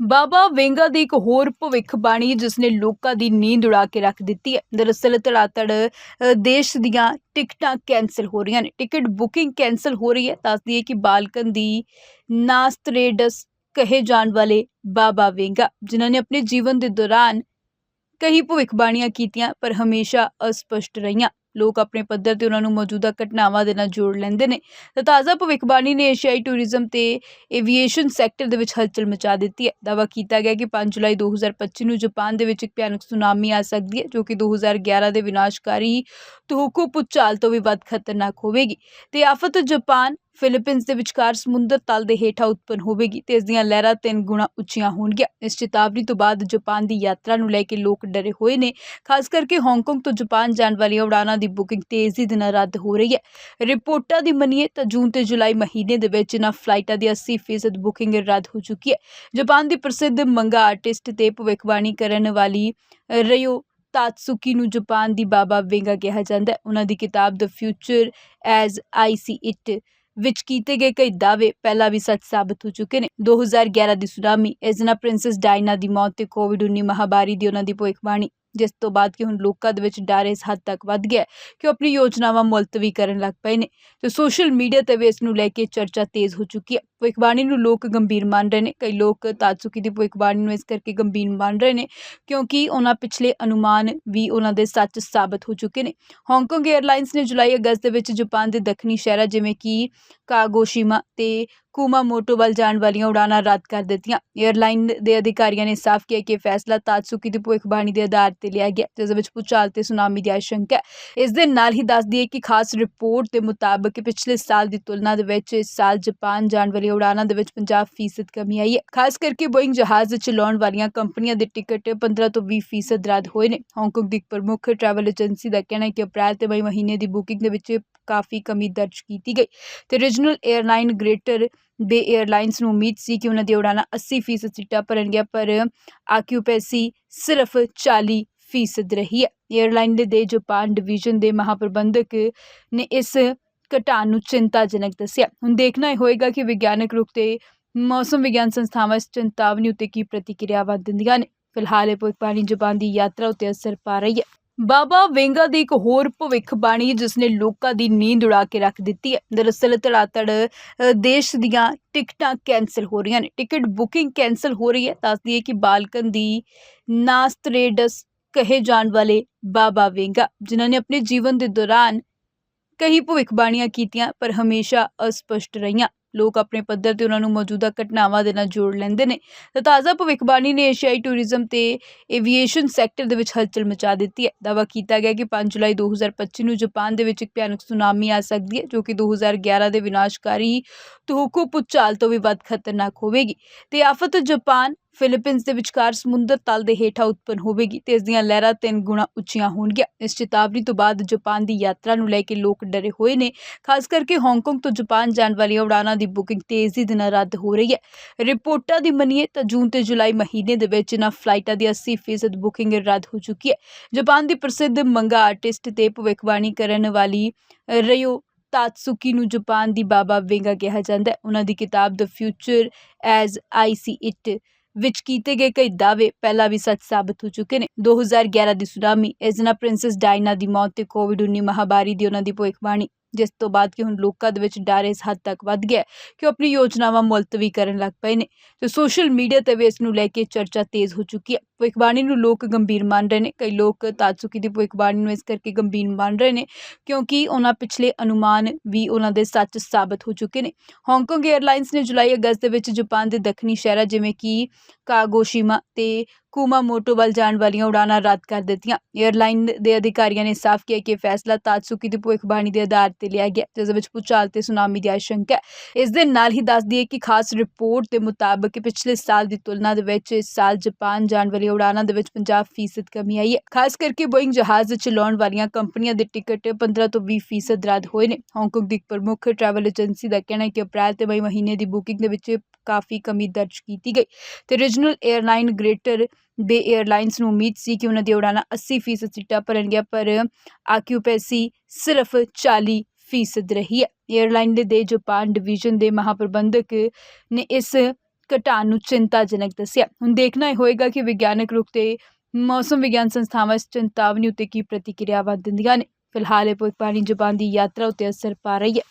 ਬਾਬਾ ਵੇਂਗਾ ਦੀ ਇੱਕ ਹੋਰ ਭਵਿੱਖਬਾਣੀ ਜਿਸ ਨੇ ਲੋਕਾਂ ਦੀ ਨੀਂਦ ਉਡਾ ਕੇ ਰੱਖ ਦਿੱਤੀ ਹੈ। ਦਰਅਸਲ ਧੜਾਧੜ ਦੇਸ਼ ਦੀਆਂ ਟਿਕਟਾਂ ਕੈਂਸਲ ਹੋ ਰਹੀਆਂ ਨੇ। ਟਿਕਟ ਬੁਕਿੰਗ ਕੈਂਸਲ ਹੋ ਰਹੀ ਹੈ। ਦੱਸਦੀ ਹੈ ਕਿ ਬਾਲਕਨ ਦੀ ਨਾਸਤਰੇਡਸ ਕਹੇ ਜਾਣ ਵਾਲੇ ਬਾਬਾ ਵੇਂਗਾ, ਜਿਨ੍ਹਾਂ ਨੇ ਆਪਣੇ ਜੀਵਨ ਦੇ ਦੌਰਾਨ ਕਈ ਭਵਿੱਖਬਾਣੀਆਂ ਕੀਤੀਆਂ, ਪਰ ਹਮੇਸ਼ਾ ਅਸਪਸ਼ਟ ਰਹੀਆਂ। ਲੋਕ ਆਪਣੇ ਪੱਧਰ ਤੇ ਉਹਨਾਂ ਨੂੰ ਮੌਜੂਦਾ ਘਟਨਾਵਾਂ ਦੇ ਨਾਲ ਜੋੜ ਲੈਂਦੇ ਨੇ। ਤਾਂ ਤਾਜ਼ਾ ਭਵਿੱਖਬਾਣੀ ਨੇ ਏਸ਼ੀਆਈ ਟੂਰਿਜ਼ਮ ਤੇ ਏਵੀਏਸ਼ਨ ਸੈਕਟਰ ਦੇ ਵਿੱਚ ਹਲਚਲ ਮਚਾ ਦਿੱਤੀ ਹੈ। ਦਾਅਵਾ ਕੀਤਾ ਗਿਆ ਕਿ 5 ਜੁਲਾਈ 2025 ਨੂੰ ਜਾਪਾਨ ਦੇ ਵਿੱਚ ਇੱਕ ਭਿਆਨਕ ਸੁਨਾਮੀ ਆ ਸਕਦੀ ਹੈ, ਜੋ ਕਿ 2011 ਦੇ ਵਿਨਾਸ਼ਕਾਰੀ ਤੋਹਕੂ ਭੂਚਾਲ ਤੋਂ ਵੀ ਵੱਧ ਖਤਰਨਾਕ ਹੋਵੇਗੀ। ਤੇ ਆਫਤ ਜਾਪਾਨ ਫਿਲੀਪੀਨਸ ਦੇ ਵਿਚਕਾਰ ਸਮੁੰਦਰ ਤਲ ਦੇ ਹੇਠਾਂ ਉਤਪੰਨ ਹੋਵੇਗੀ ਤੇ ਇਸ ਦੀਆਂ ਲਹਿਰਾਂ ਤਿੰਨ ਗੁਣਾ ਉੱਚੀਆਂ ਹੋਣਗੀਆਂ। ਇਸ ਚੇਤਾਵਨੀ ਤੋਂ ਬਾਅਦ ਜਾਪਾਨ ਦੀ ਯਾਤਰਾ ਨੂੰ ਲੈ ਕੇ ਲੋਕ ਡਰੇ ਹੋਏ ਨੇ, ਖਾਸ ਕਰਕੇ ਹਾਂਗਕਾਂਗ ਤੋਂ ਜਾਪਾਨ ਜਾਣ ਵਾਲੀਆਂ ਉਡਾਣਾਂ ਦੀ ਬੁਕਿੰਗ ਤੇਜ਼ੀ ਦੇ ਨਾਲ ਰੱਦ ਹੋ ਰਹੀ ਹੈ। ਰਿਪੋਰਟਾਂ ਦੀ ਮੰਨੀਏ ਤਾਂ ਜੂਨ ਤੇ ਜੁਲਾਈ ਮਹੀਨੇ ਦੇ ਵਿੱਚ ਇਹਨਾਂ ਫਲਾਈਟਾਂ ਦੀ 80% ਬੁਕਿੰਗ ਰੱਦ ਹੋ ਚੁੱਕੀ ਹੈ। ਜਾਪਾਨ ਦੀ ਪ੍ਰਸਿੱਧ ਮੰਗਾ ਆਰਟਿਸਟ ਤੇ ਭਵਿੱਖਬਾਣੀ ਕਰਨ ਵਾਲੀ ਰਿਓ ਤਾਤਸੁਕੀ ਨੂੰ ਜਾਪਾਨ ਦੀ ਬਾਬਾ ਵੇਂਗਾ ਕਿਹਾ ਜਾਂਦਾ ਹੈ। ਉਹਨਾਂ ਦੀ ਕਿਤਾਬ the future as I see it ਵਿੱਚ ਕੀਤੇ ਗਏ ਕਈ ਦਾਅਵੇ ਪਹਿਲਾਂ ਵੀ ਸੱਚ ਸਾਬਤ ਹੋ ਚੁੱਕੇ ਨੇ। 2011 ਦੀ ਸੁਨਾਮੀ, ਐਜ਼ਨਾ ਪ੍ਰਿੰਸੈਸ ਡਾਇਨਾ ਦੀ ਮੌਤ ਤੇ ਕੋਵਿਡ-19 ਮਹਾਮਾਰੀ ਦੀ ਉਹਨਾਂ ਦੀ ਭਵਿੱਖਬਾਣੀ ਜਿਸ ਤੋਂ ਬਾਅਦ ਕਿ ਹੁਣ ਲੋਕਾਂ ਦੇ ਵਿੱਚ ਡਰ ਇਸ ਹੱਦ ਤੱਕ ਵੱਧ ਗਿਆ ਕਿ ਉਹ ਆਪਣੀ ਯੋਜਨਾਵਾਂ ਮੁਲਤਵੀ ਕਰਨ ਲੱਗ ਪਏ ਨੇ। ਤੇ ਸੋਸ਼ਲ ਮੀਡੀਆ ਤੇ ਵੀ ਇਸ ਨੂੰ ਲੈ ਕੇ ਚਰਚਾ ਤੇਜ਼ ਹੋ ਚੁੱਕੀ ਹੈ। ਭਵਿੱਖਬਾਣੀ ਨੂੰ ਲੋਕ ਗੰਭੀਰ ਮੰਨ ਰਹੇ ਨੇ। ਕਈ ਲੋਕ ਤਾਤਸੁਕੀ ਦੀ ਭਵਿੱਖਬਾਣੀ ਨੂੰ ਇਸ ਕਰਕੇ ਗੰਭੀਰ ਮੰਨ ਰਹੇ ਨੇ ਕਿਉਂਕਿ ਉਹਨਾਂ ਪਿਛਲੇ ਅਨੁਮਾਨ ਵੀ ਉਹਨਾਂ ਦੇ ਸੱਚ ਸਾਬਤ ਹੋ ਚੁੱਕੇ ਨੇ। ਹਾਂਗਕਾਂਗ 에ਅਰਲਾਈਨਸ ਨੇ ਜੁਲਾਈ ਅਗਸਤ ਦੇ ਵਿੱਚ ਜਾਪਾਨ ਦੇ ਦੱਖਣੀ ਸ਼ਹਿਰਾਂ ਜਿਵੇਂ ਕਿ ਕਾਗੋਸ਼ੀਮਾ ਤੇ ਕੁਮਾਮੋਟੋ ਵੱਲ ਜਾਣ ਵਾਲੀਆਂ ਉਡਾਨਾਂ ਰੱਦ ਕਰ ਦਿੱਤੀਆਂ। 에ਅਰਲਾਈਨ ਦੇ ਅਧਿਕਾਰੀਆਂ ਨੇ ਸਾਫ਼ ਕੀਤਾ ਕਿ ਇਹ ਫੈਸਲਾ ਤਾਤਸੁਕੀ ਦੀ ਭਵਿੱਖਬਾਣੀ ਦੇ ਆਧਾਰ ਤੇ ਲਿਆ ਗਿਆ, ਜਿਸ ਵਿੱਚ ਭੂਚਾਲ ਤੇ ਸੁਨਾਮੀ ਦੀ ਆਸ਼ੰਕਾ ਹੈ। ਇਸ ਦੇ ਨਾਲ ਹੀ ਦੱਸ ਦਈਏ ਕਿ ਖਾਸ ਰਿਪੋਰਟ ਦੇ ਮੁਤਾਬਕ ਪਿਛਲੇ ਸਾਲ ਦੀ ਤੁਲਨਾ ਦੇ ਵਿੱਚ ਇਸ ਸਾਲ ਜਾਪਾਨ ਜਾਣ ਵਾਲੀਆਂ ਉਡਾਣਾਂ ਦੇ ਵਿੱਚ 50% ਕਮੀ ਆਈ ਹੈ। ਖਾਸ ਕਰਕੇ ਬੋਇੰਗ ਜਹਾਜ਼ ਚਲਾਉਣ ਵਾਲੀਆਂ ਕੰਪਨੀਆਂ ਦੇ ਟਿਕਟ 15 ਤੋਂ 20% ਰੱਦ ਹੋਏ ਨੇ। ਹਾਂਗਕਾਂਗ ਦੀ ਇੱਕ ਪ੍ਰਮੁੱਖ ਟਰੈਵਲ ਏਜੰਸੀ ਦਾ ਕਹਿਣਾ ਹੈ ਕਿ ਅਪ੍ਰੈਲ ਤੇ ਮਈ ਮਹੀਨੇ ਦੀ ਬੁਕਿੰਗ ਦੇ ਵਿੱਚ ਕਾਫੀ ਕਮੀ ਦਰਜ ਕੀਤੀ ਗਈ। ਤੇ regional airline Greater Bay airlines ਨੂੰ ਉਮੀਦ ਸੀ ਕਿ ਉਹਨਾਂ ਦੀ ਉਡਾਣਾਂ 80% ਸੀਟਾਂ ਭਰਨਗੀਆਂ, ਪਰ ਆਕਿਊਪੈਸੀ ਸਿਰਫ 40% ਰਹੀ ਹੈ। 에ਅਰਲਾਈਨ ਦੇ ਜਾਪਾਨ ਡਿਵੀਜ਼ਨ ਦੇ ਮਹਾਪ੍ਰਬੰਧਕ ਨੇ ਇਸ ਘਟਾਨ ਨੂੰ ਚਿੰਤਾਜਨਕ ਦੱਸਿਆ। ਹੁਣ ਦੇਖਣਾ ਇਹ ਹੋਏਗਾ ਕਿ ਵਿਗਿਆਨਕ ਰੂਪ ਤੇ ਮੌਸਮ ਵਿਗਿਆਨ ਸੰਸਥਾਵਾਂ ਇਸ ਚਿੰਤਾਵਨੀ ਉੱਤੇ ਕੀ ਪ੍ਰਤੀਕਿਰਿਆਵਾਂ ਦਿੰਦੀਆਂ ਨੇ। ਫਿਲਹਾਲ ਇਹ ਭਵਿੱਖਬਾਣੀ ਜਾਪਾਨ ਦੀ ਯਾਤਰਾ ਉੱਤੇ ਅਸਰ ਪਾ ਰਹੀ ਹੈ। ਬਾਬਾ ਵੇਂਗਾ ਦੀ ਇੱਕ ਹੋਰ ਭਵਿੱਖਬਾਣੀ ਜਿਸ ਨੇ ਲੋਕਾਂ ਦੀ ਨੀਂਦ ਉਡਾ ਕੇ ਰੱਖ ਦਿੱਤੀ ਹੈ। ਦਰਅਸਲ ਧੜਾਧੜ ਅ, ਦੇਸ਼ ਦੀਆਂ ਟਿਕਟਾਂ ਕੈਂਸਲ ਹੋ ਰਹੀਆਂ ਨੇ। ਟਿਕਟ ਬੁਕਿੰਗ ਕੈਂਸਲ ਹੋ ਰਹੀ ਹੈ। ਦੱਸਦੀ ਹੈ ਕਿ ਬਾਲਕਨ ਦੀ ਨਾਸਤਰੇਡਸ ਕਹੇ ਜਾਣ ਵਾਲੇ ਬਾਬਾ ਵੇਂਗਾ ਜਿਨ੍ਹਾਂ ਨੇ ਆਪਣੇ ਜੀਵਨ ਦੇ ਦੌਰਾਨ ਕਈ ਭਵਿੱਖਬਾਣੀਆਂ ਕੀਤੀਆਂ ਪਰ ਹਮੇਸ਼ਾ ਅਸਪਸ਼ਟ ਰਹੀਆਂ। ਲੋਕ ਆਪਣੇ ਪੱਧਰ ਤੇ ਉਹਨਾਂ ਨੂੰ ਮੌਜੂਦਾ ਘਟਨਾਵਾਂ ਦੇ ਨਾਲ ਜੋੜ ਲੈਂਦੇ ਨੇ। ਤਾਂ ਤਾਜ਼ਾ ਭਵਿੱਖਬਾਣੀ ਨੇ ਏਸ਼ੀਆਈ ਟੂਰਿਜ਼ਮ ਤੇ ਏਵੀਏਸ਼ਨ ਸੈਕਟਰ ਦੇ ਵਿੱਚ ਹਲਚਲ ਮਚਾ ਦਿੱਤੀ ਹੈ। ਦਾਅਵਾ ਕੀਤਾ ਗਿਆ ਕਿ 5 ਜੁਲਾਈ 2025 ਨੂੰ ਜਾਪਾਨ ਦੇ ਵਿੱਚ ਇੱਕ ਭਿਆਨਕ ਸੁਨਾਮੀ ਆ ਸਕਦੀ ਹੈ, ਜੋ ਕਿ 2011 ਦੇ ਵਿਨਾਸ਼ਕਾਰੀ ਤੋਹਕੂ ਭੂਚਾਲ ਤੋਂ ਵੀ ਵੱਧ ਖਤਰਨਾਕ ਹੋਵੇਗੀ। ਤੇ ਆਫਤ ਜਾਪਾਨ ਫਿਲੀਪੀਨਸ ਦੇ ਵਿਚਕਾਰ ਸਮੁੰਦਰ ਤਲ ਦੇ ਹੇਠਾਂ ਉਤਪੰਨ ਹੋਵੇਗੀ ਤੇ ਇਸ ਦੀਆਂ ਲਹਿਰਾਂ ਤਿੰਨ ਗੁਣਾ ਉੱਚੀਆਂ ਹੋਣਗੀਆਂ। ਇਸ ਚੇਤਾਵਨੀ ਤੋਂ ਬਾਅਦ ਜਾਪਾਨ ਦੀ ਯਾਤਰਾ ਨੂੰ ਲੈ ਕੇ ਲੋਕ ਡਰੇ ਹੋਏ ਨੇ, ਖਾਸ ਕਰਕੇ ਹਾਂਗਕਾਂਗ ਤੋਂ ਜਾਪਾਨ ਜਾਣ ਵਾਲੀਆਂ ਉਡਾਣਾਂ ਦੀ ਬੁਕਿੰਗ ਤੇਜ਼ੀ ਦੇ ਨਾਲ ਰੱਦ ਹੋ ਰਹੀ ਹੈ। ਰਿਪੋਰਟਾਂ ਦੀ ਮੰਨੀਏ ਤਾਂ ਜੂਨ ਤੇ ਜੁਲਾਈ ਮਹੀਨੇ ਦੇ ਵਿੱਚ ਇਹਨਾਂ ਫਲਾਈਟਾਂ ਦੀ 80% ਬੁਕਿੰਗ ਰੱਦ ਹੋ ਚੁੱਕੀ ਹੈ। ਜਾਪਾਨ ਦੀ ਪ੍ਰਸਿੱਧ ਮੰਗਾ ਆਰਟਿਸਟ ਤੇ ਭਵਿੱਖਬਾਣੀ ਕਰਨ ਵਾਲੀ ਰਿਓ ਤਾਤਸੁਕੀ ਨੂੰ ਜਾਪਾਨ ਦੀ ਬਾਬਾ ਵੇਂਗਾ ਕਿਹਾ ਜਾਂਦਾ ਹੈ। ਉਹਨਾਂ ਦੀ ਕਿਤਾਬ the future as I see it ਵਿੱਚ ਕੀਤੇ ਗਏ ਕਈ ਦਾਅਵੇ ਪਹਿਲਾਂ ਵੀ ਸੱਚ ਸਾਬਤ ਹੋ ਚੁੱਕੇ ਨੇ। 2011 ਦੀ ਸੁਨਾਮੀ, ਐਜ਼ਨਾ ਪ੍ਰਿੰਸੈਸ ਡਾਇਨਾ ਦੀ ਮੌਤ ਤੇ ਕੋਵਿਡ-19 ਮਹਾਮਾਰੀ ਦੀ ਉਹਨਾਂ ਦੀ ਭਵਿੱਖਬਾਣੀ ਜਿਸ ਤੋਂ ਬਾਅਦ ਕਿ ਹੁਣ ਲੋਕਾਂ ਦੇ ਵਿੱਚ ਡਰ ਇਸ ਹੱਦ ਤੱਕ ਵੱਧ ਗਿਆ ਕਿ ਉਹ ਆਪਣੀ ਯੋਜਨਾਵਾਂ ਮੁਲਤਵੀ ਕਰਨ ਲੱਗ ਪਏ ਨੇ। ਤੇ ਸੋਸ਼ਲ ਮੀਡੀਆ ਤੇ ਵੀ ਇਸ ਨੂੰ ਲੈ ਕੇ ਚਰਚਾ ਤੇਜ਼ ਹੋ ਚੁੱਕੀ ਹੈ। ਭਵਿੱਖਬਾਣੀ ਨੂੰ ਲੋਕ ਗੰਭੀਰ ਮੰਨ ਰਹੇ ਨੇ। ਕਈ ਲੋਕ ਤਾਤਸੁਕੀ ਦੀ ਭਵਿੱਖਬਾਣੀ ਨੂੰ ਇਸ ਕਰਕੇ ਗੰਭੀਰ ਮੰਨ ਰਹੇ ਨੇ ਕਿਉਂਕਿ ਉਹਨਾਂ ਪਿਛਲੇ ਅਨੁਮਾਨ ਵੀ ਉਹਨਾਂ ਦੇ ਸੱਚ ਸਾਬਤ ਹੋ ਚੁੱਕੇ ਨੇ। ਹਾਂਗਕਾਂਗ 에ਅਰਲਾਈਨਸ ਨੇ ਜੁਲਾਈ ਅਗਸਤ ਦੇ ਵਿੱਚ ਜਾਪਾਨ ਦੇ ਦੱਖਣੀ ਸ਼ਹਿਰਾਂ ਜਿਵੇਂ ਕਿ ਕਾਗੋਸ਼ੀਮਾ ਤੇ ਕੁਮਾਮੋਟੋ ਵੱਲ ਜਾਣ ਵਾਲੀਆਂ ਉਡਾਨਾਂ ਰੱਦ ਕਰ ਦਿੱਤੀਆਂ। 에ਅਰਲਾਈਨ ਦੇ ਅਧਿਕਾਰੀਆਂ ਨੇ ਸਾਫ਼ ਕੀਤਾ ਕਿ ਇਹ ਫੈਸਲਾ ਤਾਤਸੁਕੀ ਦੀ ਭਵਿੱਖਬਾਣੀ ਦੇ ਆਧਾਰ ਤੇ ਲਿਆ ਗਿਆ, ਜਿਸ ਵਿੱਚ ਭੂਚਾਲ ਤੇ ਸੁਨਾਮੀ ਦੀ ਆਸ਼ੰਕਾ ਹੈ। ਇਸ ਦੇ ਨਾਲ ਹੀ ਦੱਸ ਦਈਏ ਕਿ ਖਾਸ ਰਿਪੋਰਟ ਦੇ ਮੁਤਾਬਕ ਪਿਛਲੇ ਸਾਲ ਦੀ ਤੁਲਨਾ ਦੇ ਵਿੱਚ ਇਸ ਸਾਲ ਜਾਪਾਨ ਜਾਣ ਵਾਲੀਆਂ ਉਡਾਣਾਂ ਦੇ ਵਿੱਚ 50% ਕਮੀ ਆਈ ਹੈ। ਖਾਸ ਕਰਕੇ ਬੋਇੰਗ ਜਹਾਜ਼ ਚਲਾਉਣ ਵਾਲੀਆਂ ਕੰਪਨੀਆਂ ਦੇ ਟਿਕਟ 15 ਤੋਂ 20% ਰੱਦ ਹੋਏ ਨੇ। ਹਾਂਗਕਾਂਗ ਦੀ ਇੱਕ ਪ੍ਰਮੁੱਖ ਟਰੈਵਲ ਏਜੰਸੀ ਦਾ ਕਹਿਣਾ ਹੈ ਕਿ ਅਪ੍ਰੈਲ ਤੇ ਮਈ ਮਹੀਨੇ ਦੀ ਬੁਕਿੰਗ ਦੇ ਵਿੱਚ ਕਾਫੀ ਕਮੀ ਦਰਜ ਕੀਤੀ ਗਈ। ਤੇ regional airline Greater Bay airlines ਨੂੰ ਉਮੀਦ ਸੀ ਕਿ ਉਹਨਾਂ ਦੀ ਉਡਾਣਾਂ 80% ਸੀਟਾਂ ਭਰਨਗੀਆਂ, ਪਰ ਆਕਿਊਪੈਸੀ ਸਿਰਫ 40% ਰਹੀ ਹੈ। ਏਅਰਲਾਈਨ ਦੇ ਜਾਪਾਨ ਡਿਵੀਜ਼ਨ ਦੇ ਮਹਾਪ੍ਰਬੰਧਕ ਨੇ ਇਸ ਘਟਾਉਣ ਨੂੰ ਚਿੰਤਾਜਨਕ ਦੱਸਿਆ। ਹੁਣ ਦੇਖਣਾ ਇਹ ਹੋਏਗਾ ਕਿ ਵਿਗਿਆਨਕ ਰੂਪ ਤੇ ਮੌਸਮ ਵਿਗਿਆਨ ਸੰਸਥਾਵਾਂ ਇਸ ਚੇਤਾਵਨੀ ਉੱਤੇ ਕੀ ਪ੍ਰਤੀਕਿਰਿਆਵਾਂ ਦਿੰਦੀਆਂ ਨੇ। ਫਿਲਹਾਲ ਇਹ ਭਵਿੱਖਬਾਣੀ ਜ਼ੁਬਾਨ ਦੀ ਯਾਤਰਾ ਉੱਤੇ ਅਸਰ ਪਾ ਰਹੀ ਹੈ।